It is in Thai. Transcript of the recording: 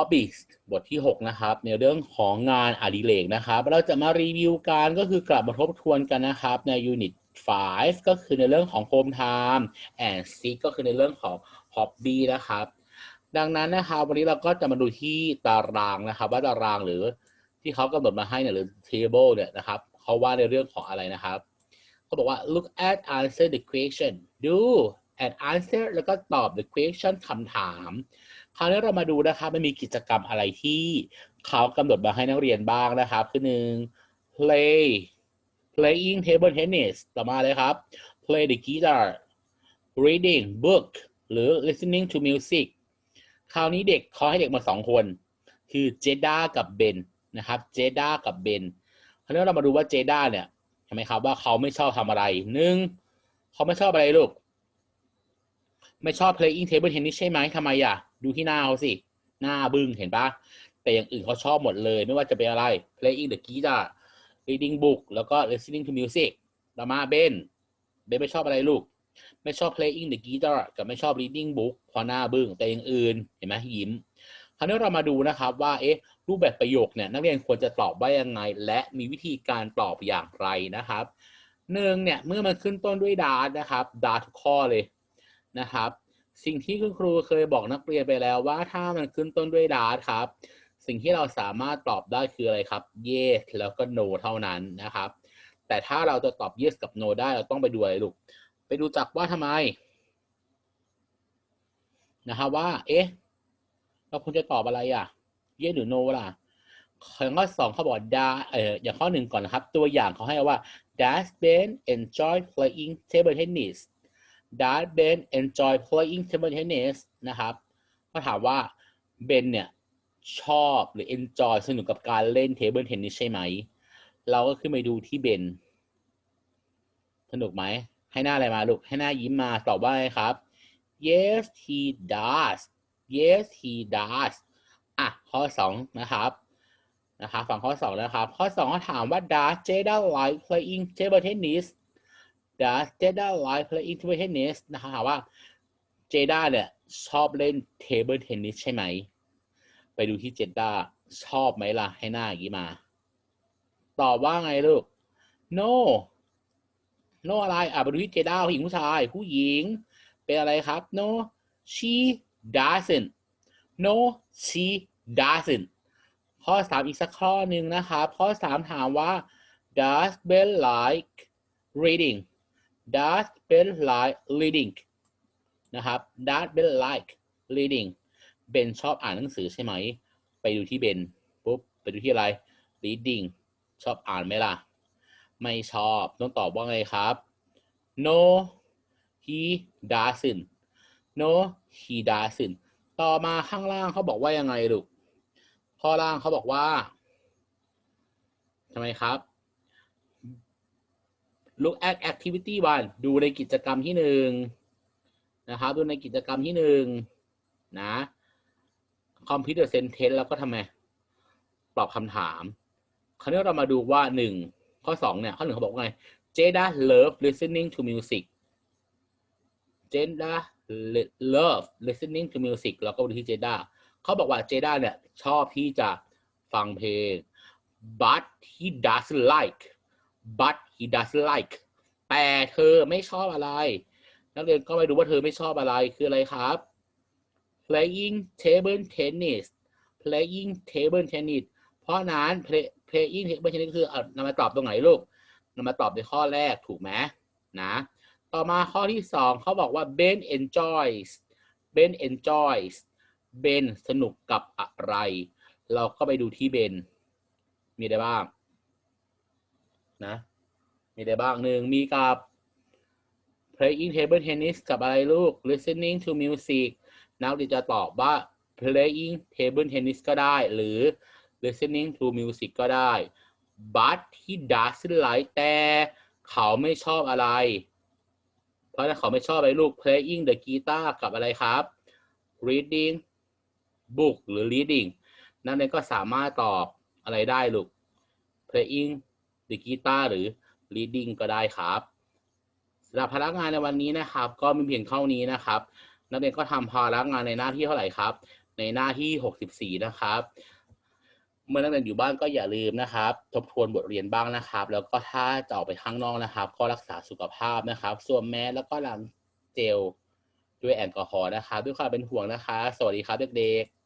Hobbies บทที่ 6 นะครับ ในเรื่องของงานอดิเรกนะครับ เราจะมารีวิวกันก็คือกลับมาทบทวนกันนะครับ ใน Unit 5ก็คือในเรื่องของ Home Time and 6ก็คือในเรื่องของ Hobby นะครับ ดังนั้นนะครับวันนี้เราก็จะมาดูที่ตารางนะครับ ว่าตารางหรือที่เขากำหนดมาให้เนี่ยหรือ table เนี่ยนะครับเขาว่าในเรื่องของอะไรนะครับเขาบอกว่า look at answer the question ดู and answer แล้วก็ตอบ the question คำถาม คราวนี้เรามาดูนะครับมันมีกิจกรรมอะไรที่เขากำหนดมาให้นักเรียนบ้างนะครับคือหนึ่ง play playing table tennis ต่อมาเลยครับ play the guitar reading book หรือ listening to music คราวนี้เด็กเขาให้เด็กมาสองคน คือเจด้ากับเบนนะครับ เจด้ากับเบนคราวนี้เรามาดูว่าเจด้าเนี่ยเห็นไหมครับว่าเขาไม่ชอบทำอะไรหนึ่งเขาไม่ชอบอะไรลูก ไม่ชอบ playing table tennis ใช่ไหมทำไมอะ ดูที่หน้าเขาสิ หน้าบึ้งเห็นปะแต่อย่างอื่นเขาชอบหมดเลย ไม่ว่าจะเป็นอะไร playing the guitar reading book แล้วก็ listening to music ต่อมาเบนเบนไม่ชอบอะไรลูก ไม่ชอบ playing the guitar กับไม่ชอบ reading book พอหน้าบึ้งแต่อย่างอื่นเห็นไหมยิ้มคราวนี้เรามาดูนะครับว่าเอ๊ะรูปแบบประโยคเนี่ยนักเรียนควรจะตอบว่ายังไง และมีวิธีการตอบอย่างไรนะครับหนึ่งเนี่ยเมื่อมันขึ้นต้นด้วยดาร์นะครับดาร์ทุกข้อเลย นะครับ สิ่งที่คุณครูเคยบอกนักเรียนไปแล้วว่าถ้ามันขึ้นต้นด้วยดาร์ครับ สิ่งที่เราสามารถตอบได้คืออะไรครับ yes แล้วก็ no เท่านั้นนะครับ แต่ถ้าเราจะตอบ yes กับ no ได้เราต้องไปดูอะไรลูกไปดูจากว่าทำไมนะครับว่า เอ๊ะ เราควรจะตอบอะไรอะ yes หรือ no ล่ะอย่างข้อสองเขาบอกดาเอ่ออย่างข้อหนึ่งก่อนนะครับ ตัวอย่างเขาให้ว่า does Ben enjoy playing table tennis does Ben enjoy playing table tennis นะครับเขาถามว่าเบนเนี่ยชอบหรือ enjoy สนุกกับการเล่น table tennis ใช่ไหม เราก็ขึ้นไปดูที่เบน สนุกไหม ให้หน้าอะไรมาลูก ให้หน้ายิ้มมาตอบว่าไงครับ yes he does yes he does อะ ข้อสองนะครับนะครับฝั่งข้อสองนะครับ ข้อสองเขาถามว่า does Jada like playing table tennis does Jada like playing table tennis นะครับถามว่า Jada เนี่ยชอบเล่น table tennis ใช่ไหม ไปดูที่ Jada ชอบไหมล่ะ ให้หน้าอย่างนี้มา ตอบว่าไงลูก no no อะไร อะไปดูที่ Jada ผู้หญิงผู้ชาย ผู้หญิง เป็นอะไรครับ no she doesn't no she doesn't ข้อสามอีกสักข้อหนึ่งนะครับ ข้อสามถามว่า does Ben like reading does Ben like reading นะครับ does Ben like reading เบนชอบอ่านหนังสือใช่ไหม ไปดูที่เบนปุ๊บ ไปดูที่อะไร reading ชอบอ่านไหมล่ะ ไม่ชอบ ต้องตอบว่าไงครับ no he doesn't no he doesn't ต่อมาข้างล่างเขาบอกว่ายังไงลูกข้อล่างเขาบอกว่าทำไมครับ look at activity one ดูในกิจกรรมที่หนึ่งนะครับ ดูในกิจกรรมที่หนึ่งนะ computer sentence แล้วก็ทำไม ตอบคำถาม คราวนี้เรามาดูว่าหนึ่งข้อสองเนี่ย ข้อหนึ่งเขาบอกว่าไง Jada love listening to music Jada love listening to music แล้วก็ไปที่ Jada เขาบอกว่าเจด้าเนี่ย ชอบที่จะฟังเพลง but he doesn't like but he does like แต่เธอไม่ชอบอะไร นักเรียนก็ไปดูว่าเธอไม่ชอบอะไรคืออะไรครับ playing table tennis playing table tennis เพราะนั้น play playing table tennis คือเอานำมาตอบตรงไหนลูกนำมาตอบในข้อแรกถูกไหมนะ ต่อมาข้อที่สองเขาบอกว่า Ben enjoys Ben enjoys เบนสนุกกับอะไร เราก็ไปดูที่เบนมีอะได้บ้าง นะ มีได้บ้างหนึ่งมีกับ playing table tennis กับอะไรลูก listening to music นักเรียนจะตอบว่า playing table tennis ก็ได้ หรือ listening to music ก็ได้ but he doesn't like แต่เขาไม่ชอบอะไร เพราะถ้าเขาไม่ชอบอะไรลูก playing the guitar กับอะไรครับ reading book หรือ reading นักเรียนก็สามารถตอบอะไรได้ลูก playing the guitar หรือ reading ก็ได้ครับสำหรับพนักงานในวันนี้นะครับ ก็มีเพียงเท่านี้นะครับ นักเรียนก็ทำภาระงานในหน้าที่เท่าไหร่ครับ ในหน้าที่ 64 นะครับเมื่อนักเรียนอยู่บ้านก็อย่าลืมนะครับ ทบทวนบทเรียนบ้างนะครับ แล้วก็ถ้าจะออกไปข้างนอกนะครับ ก็รักษาสุขภาพนะครับสวมแมสแล้วก็ล้างเจลด้วยแอลกอฮอล์นะครับ ด้วยความเป็นห่วงนะคะ สวัสดีครับเด็กๆ